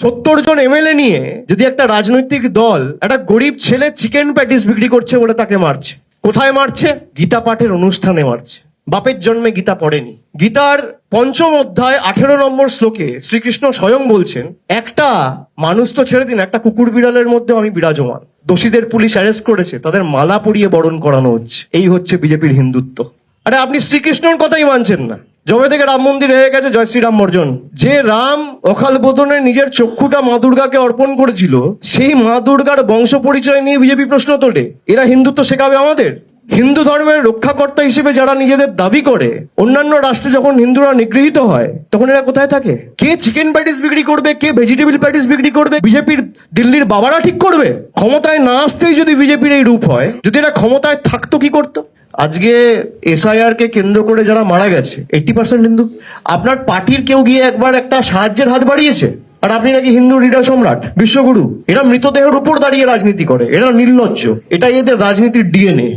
সত্তর জন এমএলএ নিয়ে যদি একটা রাজনৈতিক দল একটা গরিব ছেলে চিকেন প্যাটিস বিক্রি করছে বলে তাকে মারছে, কোথায় মারছে? গীতা পাঠের অনুষ্ঠানে মারছে। বাপের জন্মে গীতা পড়েনি। গীতার পঞ্চম অধ্যায় আঠেরো নম্বর শ্লোকে শ্রীকৃষ্ণ স্বয়ং বলছেন, একটা মানুষ তো ছেড়ে দিন, একটা কুকুর বিড়ালের মধ্যে আমি বিরাজমান। দোষীদের পুলিশ অ্যারেস্ট করেছে, তাদের মালা পরিয়ে বরণ করানো হচ্ছে। এই হচ্ছে বিজেপির হিন্দুত্ব। আরে আপনি শ্রীকৃষ্ণর কথাই মানছেন না। জবে থেকে রাম মন্দির হয়ে গেছে, জয় শ্রীরাম বর্জন যে রাম অকাল বোধনে নিজের চক্ষুটা মা দুর্গাকে অর্পণ করেছিল, সেই মা দুর্গার বংশ পরিচয় নিয়ে বিজেপি প্রশ্ন তোলে। এরা হিন্দুত্ব শেখাবে আমাদের? হিন্দু ধর্মের রক্ষাকর্তা হিসেবে যারা নিজেদের দাবি করে, অন্যান্য রাষ্ট্রে যখন হিন্দুরা নিগৃহীত হয়, তখন এরা কোথায় থাকে? কে চিকেন প্যাটিস বিক্রি করবে? কে ভেজিটেবল প্যাটিস বিক্রি করবে? বিজেপির দিল্লির বাবারা ঠিক করবে? ক্ষমতায় না আসতেই যদি বিজেপির এই রূপ হয়, যদি এরা ক্ষমতায় থাকতো কি করতো? আজকে এসআইআর কে কেন্দ্র করে যারা মারা গেছে এইটি পার্সেন্ট হিন্দু, আপনার পার্টির কেউ গিয়ে একবার একটা সাহায্যের হাত বাড়িয়েছে? আর আপনি নাকি হিন্দু হৃদয় সম্রাট, বিশ্বগুরু, এরা মৃতদেহের উপর দাঁড়িয়ে রাজনীতি করে, এরা নির্লজ্জ, এটাই এদের রাজনীতির ডিএনএ